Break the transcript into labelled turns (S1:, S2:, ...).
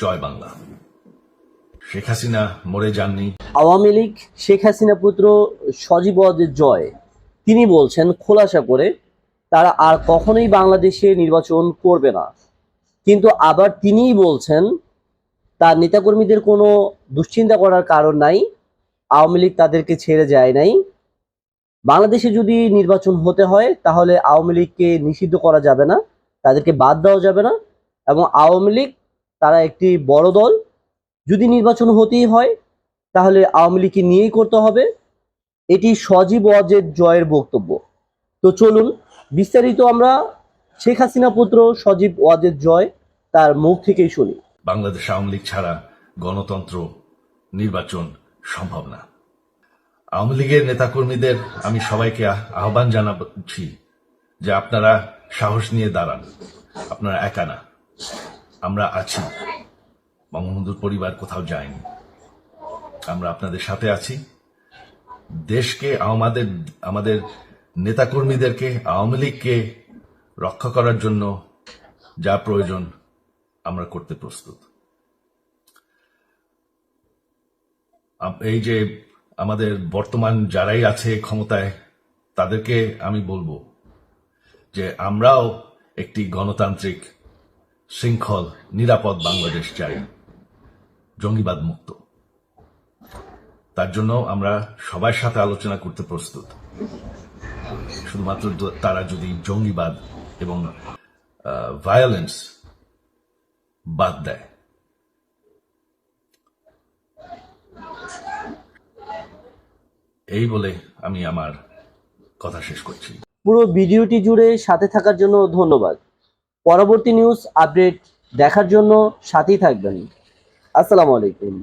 S1: জয় বাংলা। শেখ হাসিনা মরে যাননি।
S2: আওয়ামী লীগ, শেখ হাসিনা পুত্র সজীব জয়, তিনি বলছেন খোলাসা করে তারা আর কখনোই বাংলাদেশে নির্বাচন করবে না। কিন্তু আবার তিনিই বলছেন, তার নেতাকর্মীদের কোনো দুশ্চিন্তা করার কারণ নাই, আওয়ামী লীগ তাদেরকে ছেড়ে যায় নাই। বাংলাদেশে যদি নির্বাচন হতে হয়, তাহলে আওয়ামী লীগকে নিষিদ্ধ করা যাবে না, তাদেরকে বাদ দেওয়া যাবে না, এবং আওয়ামী লীগ তারা একটি বড় দল। যদি নির্বাচন হতেই হয়, তাহলে আওয়ামী লীগকে নিয়েই করতে হবে। এটি সজীব ওয়াজেদ জয়ের বক্তব্য। তো চলুন, বিস্তারিত আমরা শেখ হাসিনা পুত্র সজীব ওয়াজেদ জয় তার মুখ থেকেই শুনি।
S1: বাংলাদেশ আওয়ামী লীগ ছাড়া গণতন্ত্র, নির্বাচন সম্ভব না। আওয়ামী লীগের নেতাকর্মীদের আমি সবাইকে আহ্বান জানাচ্ছি যে আপনারা সাহস নিয়ে দাঁড়ান। আপনারা একা না। আমরা আছি। বঙ্গবন্ধুর পরিবার কোথাও যায়নি। আমরা আপনাদের সাথে আছি। দেশকে, আমাদের আমাদের নেতাকর্মীদেরকে, আওয়ামী লীগকে রক্ষা করার জন্য যা প্রয়োজন আমরা করতে প্রস্তুত। এই যে আমাদের বর্তমান যারাই আছে ক্ষমতায়, তাদেরকে আমি বলব যে আমরাও একটি গণতান্ত্রিক শৃঙ্খল, নিরাপদ বাংলাদেশ চাই। জঙ্গিবাদ মুক্ত। তার জন্য আমরা সবার সাথে আলোচনা করতে প্রস্তুত। শুধুমাত্র তারা যদি জঙ্গিবাদ এবং ভায়োলেন্স বাদ দেয়। এই বলে আমি আমার কথা শেষ করছি।
S2: পুরো ভিডিওটি জুড়ে সাথে থাকার জন্য ধন্যবাদ। পরবর্তী নিউজ আপডেট দেখার জন্য সাথেই থাকবেন। আসসালামু আলাইকুম।